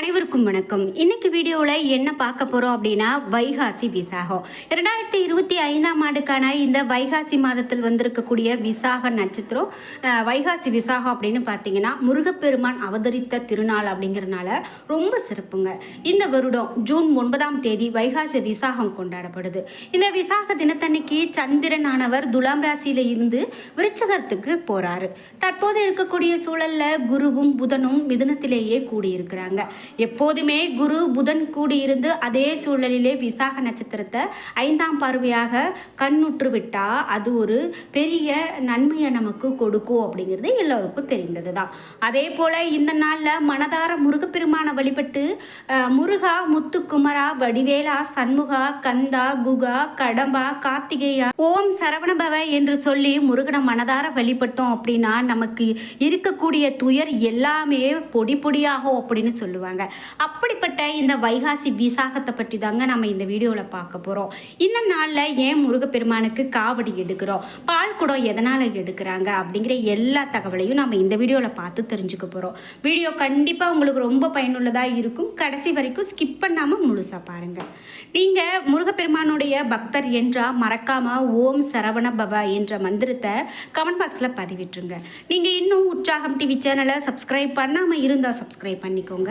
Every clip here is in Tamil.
அனைவருக்கும் வணக்கம். இன்னைக்கு வீடியோவில் என்ன பார்க்க போகிறோம் அப்படின்னா வைகாசி விசாகம். இரண்டாயிரத்தி இருபத்தி ஐந்தாம் ஆண்டுக்கான இந்த வைகாசி மாதத்தில் வந்திருக்கக்கூடிய விசாக நட்சத்திரம் வைகாசி விசாகம் அப்படின்னு பார்த்தீங்கன்னா முருகப்பெருமான் அவதரித்த திருநாள் அப்படிங்கிறனால ரொம்ப சிறப்புங்க. இந்த வருடம் ஜூன் ஒன்பதாம் தேதி வைகாசி விசாகம் கொண்டாடப்படுது. இந்த விசாக தினத்தன்னைக்கு சந்திரனானவர் துலாம் ராசியில் இருந்து விருச்சகத்துக்கு போகிறாரு தற்போது இருக்கக்கூடிய சூழலில் குருவும் புதனும் மிதுனத்திலேயே கூடியிருக்கிறாங்க. எப்போதுமே குரு புதன் கூடியிருந்து அதே சூழலிலே விசாக நட்சத்திரத்தை ஐந்தாம் பார்வையாக கண்ணுற்று விட்டால் அது ஒரு பெரிய நன்மையை நமக்கு கொடுக்கும் அப்படிங்கிறது எல்லோருக்கும் தெரிந்தது தான் அதே போல் இந்த நாளில் மனதார முருகப்பெருமானை வழிபட்டு முருகா முத்துக்குமரா வடிவேலா சண்முகா கந்தா குகா கடம்பா கார்த்திகேயா ஓம் சரவணபவ என்று சொல்லி முருகனை மனதார வழிபட்டோம் அப்படின்னா நமக்கு இருக்கக்கூடிய துயர் எல்லாமே பொடி பொடியாகும் அப்படின்னு சொல்லுவாங்க. அப்படிப்பட்ட இந்த வைகாசி விசாகத்தை பற்றி தாங்க நம்ம இந்த வீடியோவில் பார்க்க போகிறோம். இந்த நாளில் ஏன் முருகப்பெருமானுக்கு காவடி எடுக்கிறோம்? பால் குடம் எதனால் எடுக்கிறாங்க? அப்படிங்கிற எல்லா தகவலையும் நம்ம இந்த வீடியோவில் பார்த்து தெரிஞ்சுக்க போகிறோம். வீடியோ கண்டிப்பாக உங்களுக்கு ரொம்ப பயனுள்ளதாக இருக்கும். கடைசி வரைக்கும் ஸ்கிப் பண்ணாமல் முழுசாக பாருங்கள். நீங்கள் முருகப்பெருமானுடைய பக்தர் என்றால் மறக்காமல் ஓம் சரவண பவ என்ற மந்திரத்தை கமெண்ட் பாக்ஸில் பதிவிட்டுருங்க. நீங்கள் இன்னும் உற்சாகம் டிவி சேனலை சப்ஸ்கிரைப் பண்ணாமல் இருந்தால் சப்ஸ்கிரைப் பண்ணிக்கோங்க.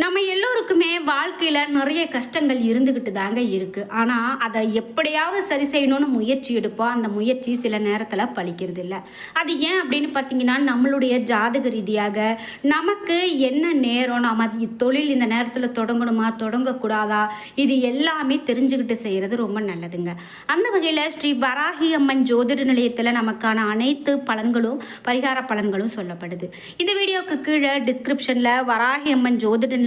நம்ம எல்லோருக்குமே வாழ்க்கையில் நிறைய கஷ்டங்கள் இருந்துக்கிட்டு தாங்க இருக்குது ஆனால் அதை எப்படியாவது சரி செய்யணும்னு முயற்சி எடுப்போம். அந்த முயற்சி சில நேரத்தில் பழிக்கிறது இல்லை. அது ஏன் அப்படின்னு பார்த்தீங்கன்னா நம்மளுடைய ஜாதக ரீதியாக நமக்கு என்ன நேரம் நம்ம தொழில் இந்த நேரத்தில் தொடங்கணுமா தொடங்கக்கூடாதா இது எல்லாமே தெரிஞ்சுக்கிட்டு செய்கிறது ரொம்ப நல்லதுங்க. அந்த வகையில் ஸ்ரீ வராகி அம்மன் ஜோதிட நிலையத்தில் நமக்கான அனைத்து பலன்களும் பரிகார பலன்களும் சொல்லப்படுது. இந்த வீடியோவுக்கு கீழே டிஸ்கிரிப்ஷனில் வராகி அம்மன் ஜோதிட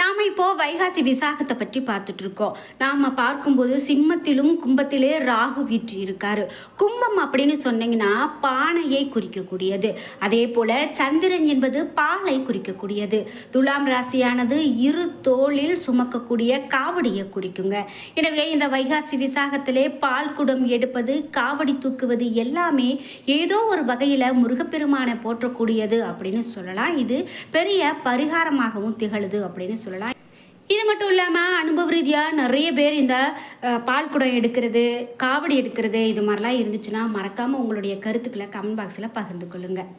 நாம் இப்போ வைகாசி விசாகத்தை பற்றி பார்த்துட்டு இருக்கோம். நாம் பார்க்கும்போது சிம்மத்திலும் கும்பத்திலே ராகு வீற்று இருக்காரு. கும்பம் அப்படின்னு சொன்னீங்கன்னா பானையை குறிக்கக்கூடியது. அதே போல சந்திரன் என்பது பாலை குறிக்கக்கூடியது. துலாம் ராசியானது இரு தோளில் சுமக்கக்கூடிய காவடியை குறிக்குங்க. எனவே இந்த வைகாசி விசாகத்திலே பால் குடம் எடுப்பது காவடி தூக்குவது எல்லாமே ஏதோ ஒரு வகையில் முருகப்பெருமானை போற்றக்கூடியது அப்படின்னு சொல்லலாம். இது பெரிய பரிகாரமாகவும் திகழுது அப்படின்னு சொல்லலாம். இது மட்டும் இல்லாமல் அனுபவ ரீதியாக நிறைய பேர் இந்த பால் குடம் எடுக்கிறது காவடி எடுக்கிறது இது மாதிரிலாம் இருந்துச்சுன்னா மறக்காமல் உங்களுடைய கருத்துக்களை கமெண்ட் பாக்ஸில் பகிர்ந்து கொள்ளுங்கள்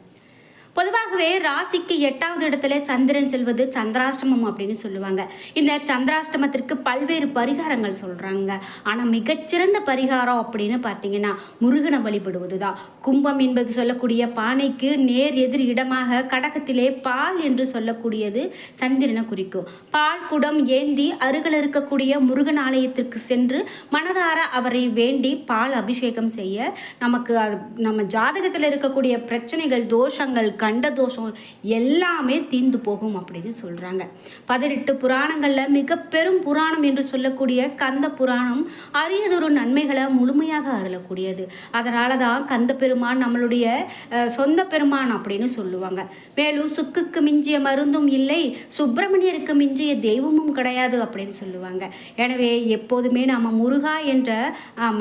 பொதுவாகவே ராசிக்கு எட்டாவது இடத்துல சந்திரன் செல்வது சந்திராஷ்டமம் அப்படின்னு சொல்லுவாங்க. இந்த சந்திராஷ்டமத்திற்கு பல்வேறு பரிகாரங்கள் சொல்கிறாங்க ஆனால் மிகச்சிறந்த பரிகாரம் அப்படின்னு பார்த்தீங்கன்னா முருகனை வழிபடுவது தான் கும்பம் என்பது சொல்லக்கூடிய பானைக்கு நேர் எதிர் இடமாக கடகத்திலே பால் என்று சொல்லக்கூடியது சந்திரனை குறிக்கும். பால் குடம் ஏந்தி அருகில் இருக்கக்கூடிய முருகன் ஆலயத்திற்கு சென்று மனதார அவரை வேண்டி பால் அபிஷேகம் செய்ய நமக்கு அது நம்ம ஜாதகத்தில் இருக்கக்கூடிய பிரச்சனைகள் தோஷங்கள் கண்ட தோஷம் எல்லாமே தீர்ந்து போகும் அப்படின்னு சொல்கிறாங்க பதினெட்டு புராணங்களில் மிக பெரும் புராணம் என்று சொல்லக்கூடிய கந்த புராணம் அரியதொரு நன்மைகளை முழுமையாக அருளக்கூடியது. அதனால தான் கந்த பெருமான் நம்மளுடைய சொந்த பெருமான் அப்படின்னு சொல்லுவாங்க. மேலும் சுக்குக்கு மிஞ்சிய மருந்தும் இல்லை சுப்பிரமணியருக்கு மிஞ்சிய தெய்வமும் கிடையாது அப்படின்னு சொல்லுவாங்க. எனவே எப்போதுமே நாம் முருகா என்ற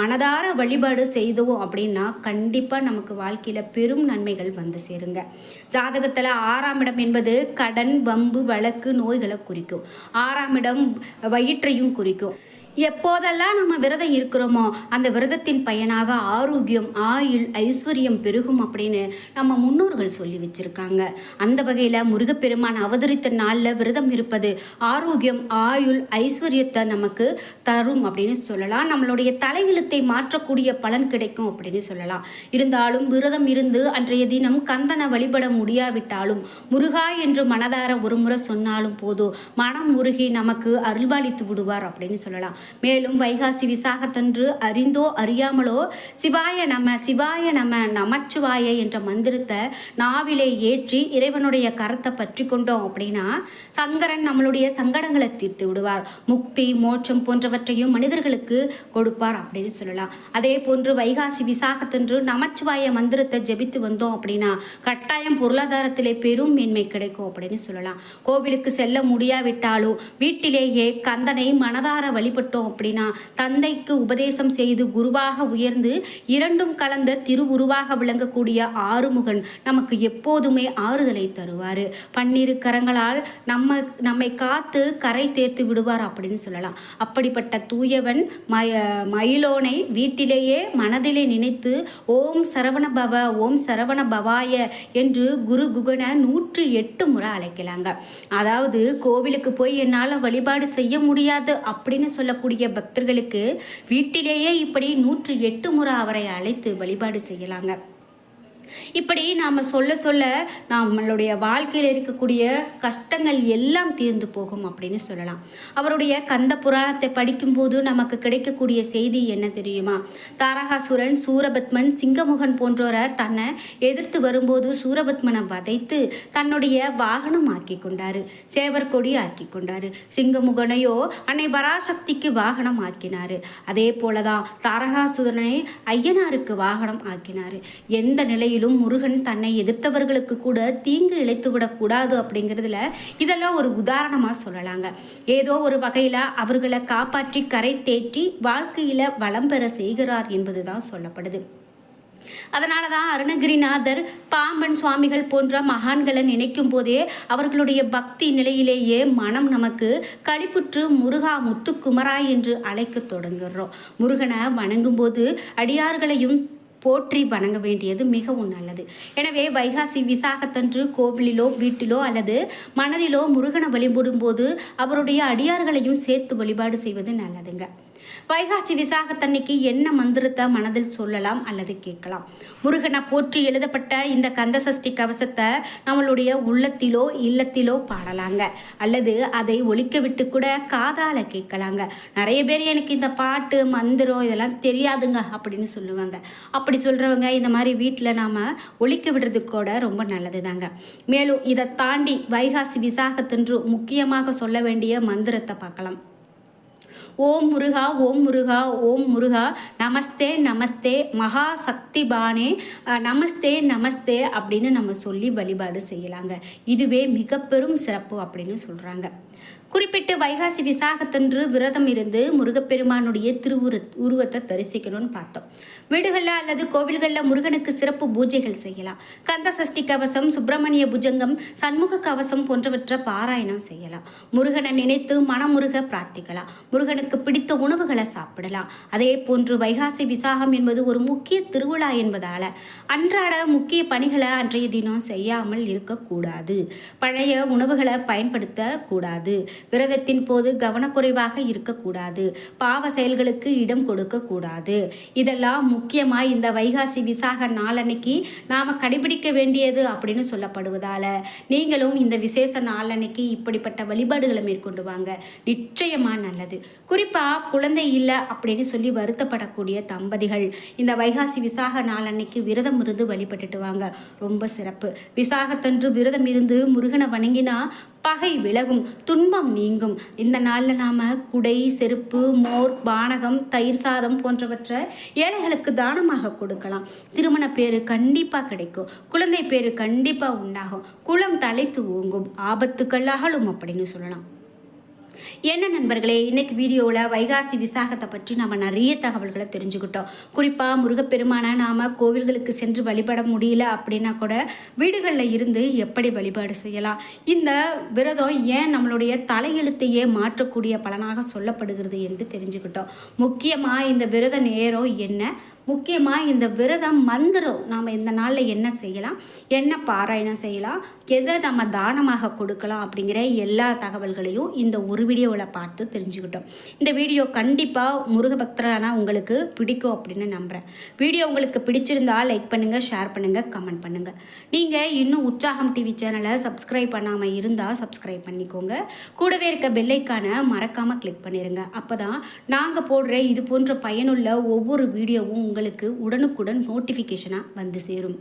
மனதார வழிபாடு செய்தோம் அப்படின்னா கண்டிப்பாக நமக்கு வாழ்க்கையில் பெரும் நன்மைகள் வந்து சேருங்க. ஜாதகத்தில் ஆறாம் இடம் என்பது கடன் வம்பு வழக்கு நோய்களை குறிக்கும். ஆறாம் இடம் வயிற்றையும் குறிக்கும். எப்போதெல்லாம் நம்ம விரதம் இருக்கிறோமோ அந்த விரதத்தின் பயனாக ஆரோக்கியம் ஆயுள் ஐஸ்வர்யம் பெருகும் அப்படின்னு நம்ம முன்னோர்கள் சொல்லி வச்சிருக்காங்க. அந்த வகையில் முருகப்பெருமான் அவதரித்த நாளில் விரதம் இருப்பது ஆரோக்கியம் ஆயுள் ஐஸ்வர்யத்தை நமக்கு தரும் அப்படின்னு சொல்லலாம். நம்மளுடைய தலையெழுத்தை மாற்றக்கூடிய பலன் கிடைக்கும் அப்படின்னு சொல்லலாம். இருந்தாலும் விரதம் இருந்து அன்றைய தினம் கந்தனை வழிபட முடியாவிட்டாலும் முருகா என்று மனதார ஒரு முறை சொன்னாலும் போதும் மனம் முருகி நமக்கு அருள்பாலித்து விடுவார் அப்படின்னு சொல்லலாம். மேலும் வைகாசி விசாகத்தன்று அறிந்தோ அறியாமலோ சிவாய நம சிவாய நம நமச்சிவாய என்ற மந்திரத்தை நாவிலே ஏற்றி இறைவனுடைய கரத்தை பற்றி கொண்டோம் அப்படின்னா சங்கரன் நம்மளுடைய சங்கடங்களை தீர்த்து விடுவார். முக்தி மோட்சம் போன்றவற்றையும் மனிதர்களுக்கு கொடுப்பார் அப்படின்னு சொல்லலாம். அதே போன்று வைகாசி விசாகத்தன்று நமச்சிவாய மந்திரத்தை ஜெபித்து வந்தோம் அப்படின்னா கட்டாயம் பொருளாதாரத்திலே பெரும் மேன்மை கிடைக்கும் அப்படின்னு சொல்லலாம். கோவிலுக்கு செல்ல முடியாவிட்டாலும் வீட்டிலேயே கந்தனை மனதார வழிபட்டு வழிபட்டோம் அப்படின்னா தந்தைக்கு உபதேசம் செய்து குருவாக உயர்ந்து இரண்டும் கலந்த திருவுருவாக விளங்கக்கூடிய ஆறுமுகன் நமக்கு எப்போதுமே ஆறுதலை தருவார். பன்னிரு கரங்களால் நம்ம நம்மை காத்து கரை தேர்த்து விடுவார் அப்படின்னு சொல்லலாம். அப்படிப்பட்ட தூயவன் மய மயிலோனை வீட்டிலேயே மனதிலே நினைத்து ஓம் சரவண பவ ஓம் சரவண பவாய என்று குரு குகனை நூற்று எட்டு முறை அழைக்கலாங்க. அதாவது கோவிலுக்கு போய் என்னால் வழிபாடு செய்ய முடியாது அப்படின்னு சொல்லக்கூடிய பக்தர்களுக்கு வீட்டிலேயே இப்படி நூற்று எட்டு முறை அவரை அழைத்து வழிபாடு செய்யலாங்க. இப்படி நாம் சொல்ல சொல்ல நம்மளுடைய வாழ்க்கையில் இருக்கக்கூடிய கஷ்டங்கள் எல்லாம் தீர்ந்து போகும் அப்படின்னு சொல்லலாம். அவருடைய கந்த புராணத்தை படிக்கும்போது நமக்கு கிடைக்கக்கூடிய செய்தி என்ன தெரியுமா? தாரகாசுரன் சூரபத்மன் சிங்கமுகன் போன்றோரை தன்னை எதிர்த்து வரும்போது சூரபத்மனை வதைத்து தன்னுடைய வாகனம் ஆக்கி கொண்டாரு சேவர்கொடி ஆக்கி கொண்டாரு. சிங்கமுகனையோ அன்னை பராசக்திக்கு வாகனம் ஆக்கினாரு. அதே போலதான் தாரகாசுரனை ஐயனாருக்கு வாகனம் ஆக்கினாரு. எந்த நிலையிலும் முருகன் தன்னை எதிர்த்தவர்களுக்கு கூட தீங்கு இழைத்துவிடக் கூடாது அப்படிங்கிறதுல இதெல்லாம் ஒரு உதாரணமாக சொல்லலாங்க. ஏதோ ஒரு வகையில் அவர்களை காப்பாற்றி கரை தேற்றி வாழ்க்கையில் வளம் பெற செய்கிறார் என்பதுதான் சொல்லப்படுது. அதனால தான் அருணகிரிநாதர் பாம்பன் சுவாமிகள் போன்ற மகான்களை நினைக்கும் போதே அவர்களுடைய பக்தி நிலையிலேயே மனம் நமக்கு களிப்புற்று முருகா முத்துக்குமரா என்று அழைக்க தொடங்குகிறோம் முருகனை வணங்கும் போது அடியார்களையும் போற்றி வணங்க வேண்டியது மிகவும் நல்லது. எனவே வைகாசி விசாகத்தன்று கோவிலிலோ வீட்டிலோ அல்லது மனதிலோ முருகனை வழிபடும் போது அவருடைய அடியார்களையும் சேர்த்து வழிபாடு செய்வது நல்லதுங்க. வைகாசி விசாகத்தன்னைக்கு என்ன மந்திரத்தை மனதில் சொல்லலாம் அல்லது கேட்கலாம்? முருகனை போற்றி எழுதப்பட்ட இந்த கந்தசஷ்டி கவசத்தை நம்மளுடைய உள்ளத்திலோ இல்லத்திலோ பாடலாங்க. அல்லது அதை ஒழிக்க விட்டு கூட காதால கேட்கலாங்க. நிறைய பேர் எனக்கு இந்த பாட்டு மந்திரம் இதெல்லாம் தெரியாதுங்க அப்படின்னு சொல்லுவாங்க. அப்படி சொல்கிறவங்க இந்த மாதிரி வீட்டில் நாம் ஒழிக்க விடுறது கூட ரொம்ப நல்லது தாங்க மேலும் இதை தாண்டி வைகாசி விசாகத்தன்று முக்கியமாக சொல்ல வேண்டிய மந்திரத்தை பார்க்கலாம். ஓம் முருகா ஓம் முருகா ஓம் முருகா. நமஸ்தே நமஸ்தே மகா சக்தி பானே நமஸ்தே நமஸ்தே அப்படின்னு நம்ம சொல்லி வழிபாடு செய்யலாங்க. இதுவே மிக பெரும் சிறப்பு அப்படின்னு சொல்கிறாங்க குறிப்பிட்டு வைகாசி விசாகத்தன்று விரதம் இருந்து முருகப்பெருமானுடைய திருவுரு உருவத்தை தரிசிக்கணும்னு பார்த்தோம். வீடுகளில் அல்லது கோவில்களில் முருகனுக்கு சிறப்பு பூஜைகள் செய்யலாம். கந்த சஷ்டி கவசம் சுப்பிரமணிய புஜங்கம் சண்முக கவசம் போன்றவற்றை பாராயணம் செய்யலாம். முருகனை நினைத்து மனமுருக பிரார்த்திக்கலாம். முருகனுக்கு பிடித்த உணவுகளை சாப்பிடலாம். அதே போன்று வைகாசி விசாகம் என்பது ஒரு முக்கிய திருவிழா என்பதால் அன்றாட முக்கிய பணிகளை அன்றைய தினம் செய்யாமல் இருக்கக்கூடாது. பழைய உணவுகளை பயன்படுத்தக்கூடாது. விரதத்தின் போது கவனக்குறைவாக இருக்கக்கூடாது. பாவ செயல்களுக்கு இடம் கொடுக்கக்கூடாது. இதெல்லாம் முக்கியமாக இந்த வைகாசி விசாக நாளன்னைக்கு நாம் கடைபிடிக்க வேண்டியது அப்படின்னு சொல்லப்படுவதால் நீங்களும் இந்த விசேஷ நாளன்னைக்கு இப்படிப்பட்ட வழிபாடுகளை மேற்கொண்டு வாங்க. நிச்சயமாக நல்லது. குறிப்பாக குழந்தை இல்லை அப்படின்னு சொல்லி வருத்தப்படக்கூடிய தம்பதிகள் இந்த வைகாசி விசாக நாளன்னைக்கு விரதம் இருந்து வழிபட்டுட்டு வாங்க. ரொம்ப சிறப்பு. விசாகத்தன்று விரதம் இருந்து முருகனை வணங்கினா பகை விலகும் துன்பம் நீங்கும். இந்த நாளில் நாம் குடை செருப்பு மோர் பானகம் தயிர் சாதம் போன்றவற்றை ஏழைகளுக்கு தானமாக கொடுக்கலாம். திருமண பேர் கண்டிப்பாக கிடைக்கும். குழந்தை பேர் கண்டிப்பாக உண்டாகும். குளம் தலைத்து ஓங்கும் ஆபத்துக்கள் அகலும் அப்படின்னு சொல்லலாம். என்ன நண்பர்களே இன்னைக்கு வீடியோவில் வைகாசி விசாகத்தை பற்றி நம்ம நிறைய தகவல்களை தெரிஞ்சுக்கிட்டோம். குறிப்பாக முருகப்பெருமானை நாம் கோவில்களுக்கு சென்று வழிபட முடியல அப்படின்னா கூட வீடுகளில் இருந்து எப்படி வழிபாடு செய்யலாம்? இந்த விரதம் ஏன் நம்மளுடைய தலையெழுத்தையே மாற்றக்கூடிய பலனாக சொல்லப்படுகிறது என்று தெரிஞ்சுக்கிட்டோம். முக்கியமாக இந்த விரத நேரம் என்ன? முக்கியமாக இந்த விரதம் மந்திரம் நாம் இந்த நாளில் என்ன செய்யலாம்? என்ன பாராயணம் செய்யலாம்? எதை நம்ம தானமாக கொடுக்கலாம் அப்படிங்கிற எல்லா தகவல்களையும் இந்த ஒரு வீடியோவில் பார்த்து தெரிஞ்சுக்கிட்டோம். இந்த வீடியோ கண்டிப்பாக முருக பக்தரான உங்களுக்கு பிடிக்கும் அப்படின்னு நம்புகிறேன் வீடியோ உங்களுக்கு பிடிச்சிருந்தா லைக் பண்ணுங்கள் ஷேர் பண்ணுங்கள் கமெண்ட் பண்ணுங்கள் நீங்கள் இன்னும் உற்சாகம் டிவி சேனலை சப்ஸ்கிரைப் பண்ணாமல் இருந்தால் சப்ஸ்கிரைப் பண்ணிக்கோங்க. கூடவே இருக்க பெல்லைக்கான மறக்காமல் கிளிக் பண்ணிடுங்க அப்போ தான் நாங்கள் போடுற இது போன்ற பயனுள்ள ஒவ்வொரு வீடியோவும் உங்களுக்கு உடனுக்குடன் நோட்டிஃபிகேஷனாக வந்து சேரும்.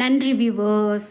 நன்றி வியூவர்ஸ்